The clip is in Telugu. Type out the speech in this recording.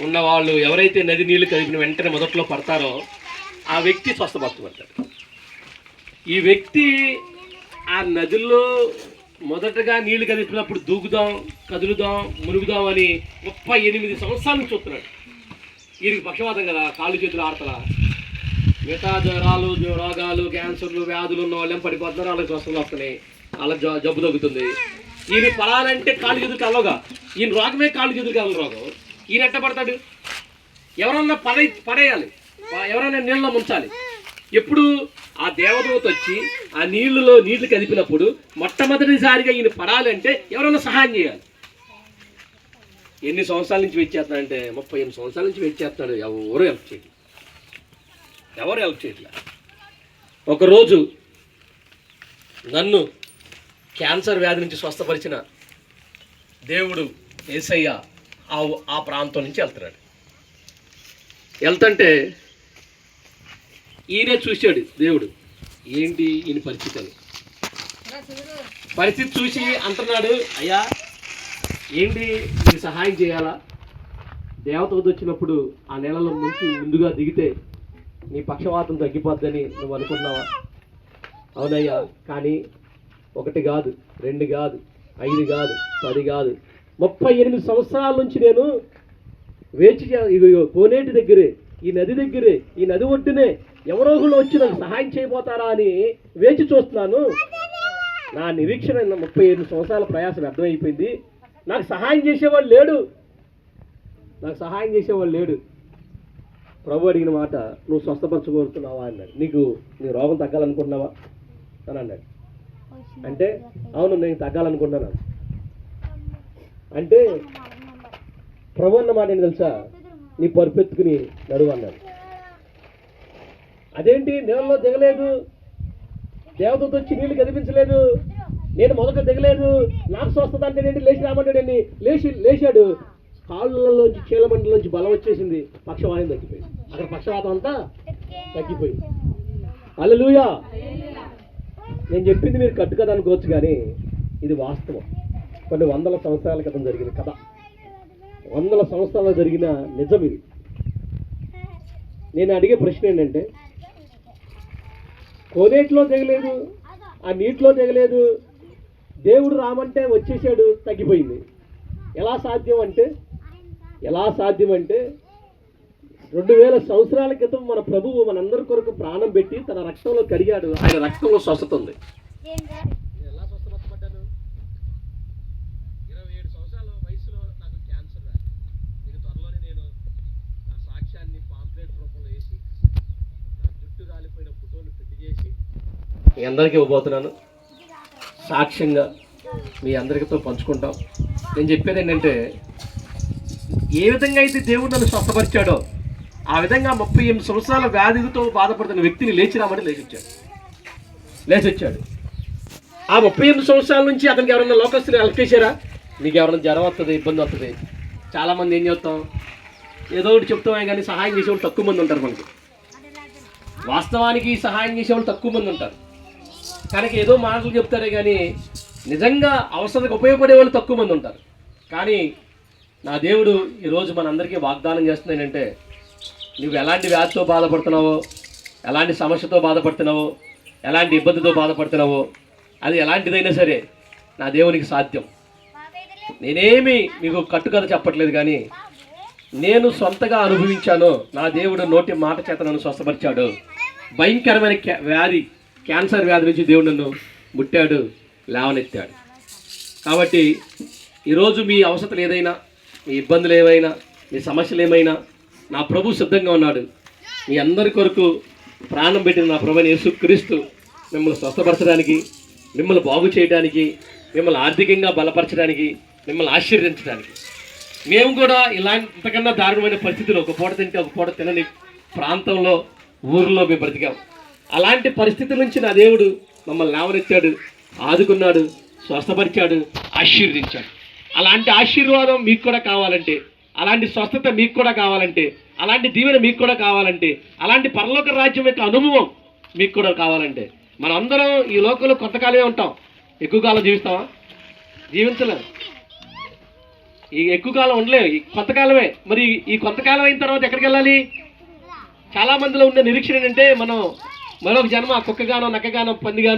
ఉన్న వాళ్ళు ఎవరైతే నది నీళ్ళు కదిపిన వెంటనే మొదట్లో పడతారో ఆ వ్యక్తి స్వస్థపరచబడతాడు ఈ వ్యక్తి ఆ నదిలో మొదటగా నీళ్ళు కదిపినప్పుడు దూకుదాం కదులుదాం మునుగుదాం అని ముప్పై ఎనిమిది సంవత్సరాల నుంచి చూస్తున్నాడు. వీరికి పక్షవాతం కదా కాళ్ళు చేతులు ఆడతలా. మిగతా జ్వరాలు రోగాలు క్యాన్సర్లు వ్యాధులు ఉన్న వాళ్ళేం పడిపోతున్నారు వాళ్ళకి స్వస్థలు వస్తున్నాయి. వాళ్ళ జ- జబ్బు తగ్గుతుంది. ఈయన పడాలంటే కాళ్ళు చేతులు కలవగా ఈయన రోగమే కాళ్ళు చేతులు కలవ రోగం ఈయన ఎట్ట పడతాడు? ఎవరన్నా పడే పడేయాలి. ఎవరైనా నీళ్ళలో ముంచాలి. ఎప్పుడు ఆ దేవదూత వచ్చి ఆ నీళ్ళలో నీళ్ళు కదిపినప్పుడు మొట్టమొదటిసారిగా ఈయన పడాలంటే ఎవరైనా సహాయం చేయాలి. ఎన్ని సంవత్సరాల నుంచి వెయిట్ చేస్తున్నాడంటే ముప్పై ఎనిమిది సంవత్సరాల నుంచి వెయిట్ చేస్తున్నాడు. ఎవరు హెల్ప్ చేయట్లేదు ఎవరు హెల్ప్ చేయట్లే. ఒకరోజు నన్ను క్యాన్సర్ వ్యాధి నుంచి స్వస్థపరిచిన దేవుడు ఏసయ్య ఆ ఆ ప్రాంతం నుంచి వెళ్తున్నాడు. వెళ్తుంటే ఈయనే చూశాడు దేవుడు. ఏంటి ఈయన పరిస్థితి అని? పరిస్థితి చూసి అంటున్నాడు అయ్యా ఏంటి నీకు సహాయం చేయాలా? దేవత వచ్చినప్పుడు ఆ నెలలో ముంచి ముందుగా దిగితే నీ పక్షవాతం తగ్గిపోద్దని నువ్వు అనుకున్నావా? అవునయ్యా కానీ ఒకటి కాదు రెండు కాదు ఐదు కాదు పది కాదు ముప్పై ఎనిమిది సంవత్సరాల నుంచి నేను వేచి కోనేటి దగ్గరే ఈ నది దగ్గరే ఈ నది ఒడ్డునే ఎవరో ఒకళ్ళు వచ్చి నాకు సహాయం చేయబోతారా అని వేచి చూస్తున్నాను. నా నిరీక్షణ ముప్పై ఎనిమిది సంవత్సరాల ప్రయాసం అర్థమైపోయింది. నాకు సహాయం చేసేవాడు లేడు. నాకు సహాయం చేసేవాడు లేడు. ప్రభు అడిగిన మాట నువ్వు స్వస్థపరచగోరుతున్నావా అన్నాడు. నీకు నీ రోగం తగ్గాలనుకుంటున్నావా? అని అన్నాడు. అంటే అవును నేను తగ్గాలనుకుంటున్నాను. అంటే ప్రభు అన్న మాట ఏంటి తెలుసా? నీ పరుపెత్తుకుని నడువు అన్నాడు. అదేంటి? నీళ్ళలో దిగలేదు. దేవతతో వచ్చి నీళ్ళు కనిపించలేదు నేను మొదట దిగలేదు. నాకు స్వస్థత అంటే ఏంటి? లేచి రామన్నాడు లేచి లేచాడు. కాళ్ళలోంచి చీలమండలోంచి బలం వచ్చేసింది. పక్షవాతం తగ్గిపోయింది. అక్కడ పక్షవాతం అంతా తగ్గిపోయింది. అల్లెలుయా నేను చెప్పింది మీరు కట్టు కథ అనుకోవచ్చు కానీ ఇది వాస్తవం. కొన్ని వందల సంవత్సరాల క్రితం జరిగిన కథ. వందల సంవత్సరాలు జరిగిన నిజం ఇది. నేను అడిగే ప్రశ్న ఏంటంటే కోనేటిలో దిగలేదు ఆ నీటిలో దిగలేదు దేవుడు రామంటే వచ్చేసాడు తగ్గిపోయింది. ఎలా సాధ్యం అంటే ఎలా సాధ్యం అంటే రెండు వేల సంవత్సరాల క్రితం మన ప్రభువు మనందరి కొరకు ప్రాణం పెట్టి తన రక్తంలో కడిగాడు. ఆయన రక్తంలో స్వస్థత ఉంది ఎలా స్వస్థపడ్డాను ఇరవై ఏడు సంవత్సరాల వయసులో నాకు క్యాన్సర్ రాదు మీకు త్వరలోనే నేను నా సాక్ష్యాన్ని పాంప్లెట్ రూపంలో వేసి నా జుట్టు రాలిపోయిన ఫోటోని ప్రింట్ చేసి మీ అందరికీ ఇవ్వబోతున్నాను. సాక్ష్యంగా మీ అందరితో పంచుకుంటాం. నేను చెప్పేది ఏంటంటే ఏ విధంగా అయితే దేవుడు నన్ను స్వస్థపరిచాడో ఆ విధంగా ముప్పై ఎనిమిది సంవత్సరాల వ్యాధితో బాధపడుతున్న వ్యక్తిని లేచి రామని లేచి వచ్చాడు ఆ ముప్పై ఎనిమిది సంవత్సరాల నుంచి అతనికి ఎవరైనా లోకస్తులు హెల్ప్ చేశారా? నీకు ఎవరైనా జ్వరం వస్తుంది ఇబ్బంది వస్తుంది చాలామంది ఏం చేస్తాం? ఏదో ఒకటి చెప్తామే కానీ సహాయం చేసేవాళ్ళు తక్కువ మంది ఉంటారు మనకి. వాస్తవానికి సహాయం చేసేవాళ్ళు తక్కువ మంది ఉంటారు. కనుక ఏదో మాటలు చెప్తారే కానీ నిజంగా అవసరానికి ఉపయోగపడే వాళ్ళు తక్కువ మంది ఉంటారు. కానీ నా దేవుడు ఈరోజు మనందరికీ వాగ్దానం చేస్తుంది నువ్వు ఎలాంటి వ్యాధితో బాధపడుతున్నావో ఎలాంటి సమస్యతో బాధపడుతున్నావో ఎలాంటి ఇబ్బందితో బాధపడుతున్నావో అది ఎలాంటిదైనా సరే నా దేవునికి సాధ్యం. నేనేమి మీకు కట్టుకథ చెప్పట్లేదు కానీ నేను సొంతగా అనుభవించాను. నా దేవుడు నోటి మాట చేత నన్ను స్వస్థపరిచాడు. భయంకరమైన క్యా- వ్యాధి క్యాన్సర్ వ్యాధి నుంచి దేవుడు నన్ను ముట్టాడు లేవనెత్తాడు. కాబట్టి ఈరోజు మీ అవసరాలు ఏదైనా మీ ఇబ్బందులు ఏవైనా మీ సమస్యలు ఏమైనా నా ప్రభు సిద్ధంగా ఉన్నాడు. మీ అందరి కొరకు ప్రాణం పెట్టిన నా ప్రభుని యేసుక్రీస్తు మిమ్మల్ని స్వస్థపరచడానికి మిమ్మల్ని బాగు చేయడానికి మిమ్మల్ని ఆర్థికంగా బలపరచడానికి మిమ్మల్ని ఆశీర్వదించడానికి. మేము కూడా ఇలాంటి ఇంతకన్నా దారుణమైన పరిస్థితులు ఒక పూట తింటే ఒక పూట తినని ప్రాంతంలో ఊర్లో మేము బ్రతికాం. అలాంటి పరిస్థితుల నుంచి నా దేవుడు మమ్మల్ని లేవనెత్తాడు ఆదుకున్నాడు స్వస్థపరిచాడు ఆశీర్వదించాడు. అలాంటి ఆశీర్వాదం మీకు కూడా కావాలంటే అలాంటి స్వస్థత మీకు కూడా కావాలంటే అలాంటి దీవెన మీకు కూడా కావాలంటే అలాంటి పరలోక రాజ్యం యొక్క అనుభవం మీకు కూడా కావాలంటే మనం అందరం ఈ లోకంలో కొంతకాలమే ఉంటాం. ఎక్కువ కాలం జీవిస్తామా జీవించలేదు. ఈ ఎక్కువ కాలం ఉండలేము ఈ కొంతకాలమే మరి ఈ కొంతకాలం అయిన తర్వాత ఎక్కడికి వెళ్ళాలి? చాలా మందిలో ఉండే నిరీక్షణ ఏంటంటే మనం మరొక జన్మ కుక్కగానో నక్కగానో పందిగానో